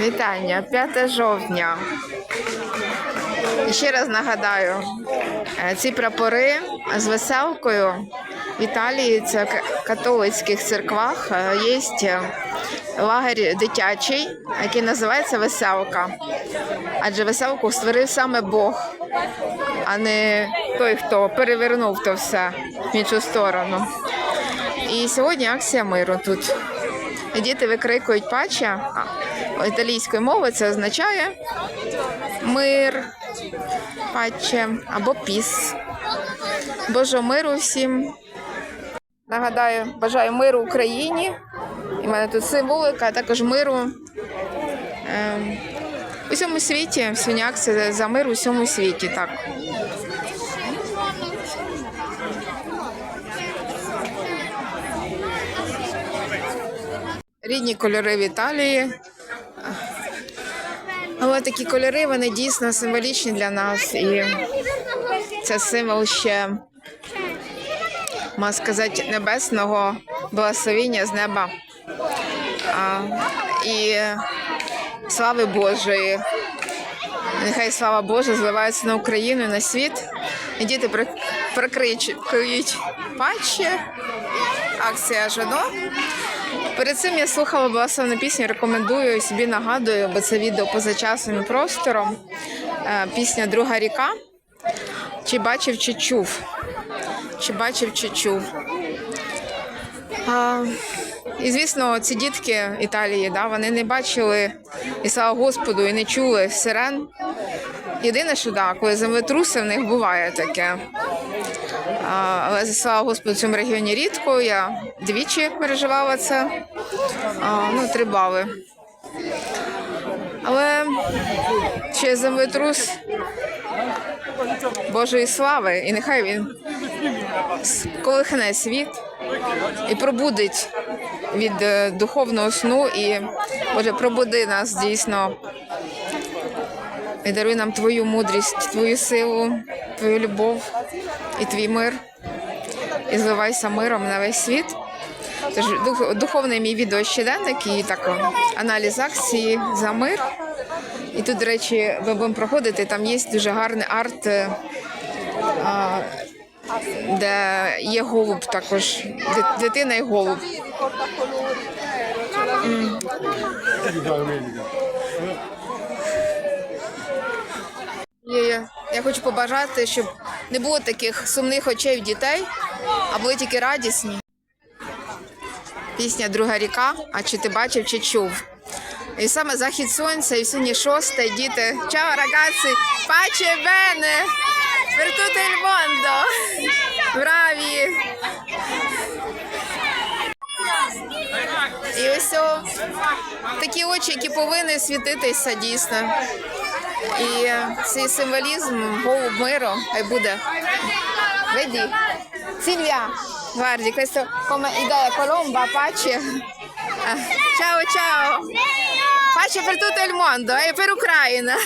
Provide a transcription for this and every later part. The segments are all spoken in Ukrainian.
Вітання, 5 жовтня. І ще раз нагадаю, е, ці прапори з веселкою в Італії це католицьких церквах е, є лагерь дитячий, який називається Веселка. Адже веселку створив саме Бог, а не той, хто перевернув то все в іншу сторону. І сьогодні акція миру тут. Діти викрикують пача. А, Італійською мовою це означає мир, паче або піс. Божого миру всім. Нагадаю, бажаю миру Україні. І в мене тут символика, а також миру ем, у всьому світі. Сьогодні акція за мир у всьому світі. Так. Рідні кольори в Італії. Але такі кольори вони дійсно символічні для нас. І це символ ще, можна сказати, небесного благословіння з неба. А, і слави Божої. Нехай слава Божа зливається на Україну і на світ. І діти при- прикриють патчі. Акція Жадо. Перед цим я слухала благословну пісню, рекомендую собі нагадую, бо це відео поза часом і простором. Е, Пісня Друга ріка. Чи бачив, чи чув? Чи бачив, чи чув? А, і звісно, ці дітки Італії, да, вони не бачили, і слава Господу, і не чули сирен. Єдине, що да, коли землетруси в них буває таке. А, але слава Господу, в цьому регіоні рідко. Я двічі переживала це. А, ну, три бали. Але ще землетрус Божої слави, і нехай він колихне світ і пробудить від е, духовного сну і Боже, пробуди нас дійсно. І даруй нам твою мудрість, твою силу, твою любов і твій мир. І зливайся миром на весь світ. Тож дух, духовний мій відео щоденник і так аналіз акції за мир. І тут, до речі, ми будемо проходити. Там є дуже гарний арт, е, де є голуб також. Дитина і голуб. І я хочу побажати, щоб не було таких сумних очей в дітей, а були тільки радісні. Пісня Друга ріка, а чи ти бачив, чи чув. І саме захід сонця, і сьогодні шоста, і діти. Чао, bene, per tutto il mondo. Браві! І ось такі очі, які повинні світитися дійсно. І цей символізм миру буде. Colomba, pace. Ah, Ciao, ciao. Pace per tutto il mondo e per Україна.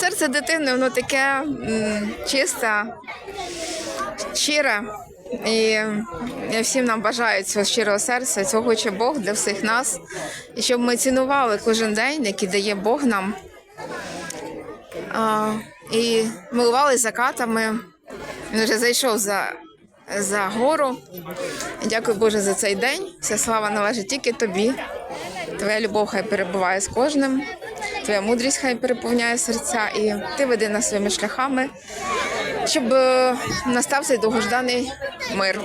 Серце дитини, воно таке чисте, щире. І я всім нам бажаю цього щирого серця, цього хоче Бог для всіх нас. І щоб ми цінували кожен день, який дає Бог нам. А, і милували закатами. Він вже зайшов за, за гору. Дякую Боже за цей день. Вся слава належить тільки тобі. Твоя любов хай перебуває з кожним, твоя мудрість хай переповняє серця, і ти веди нас своїми шляхами, щоб е, настав цей довгожданий мир.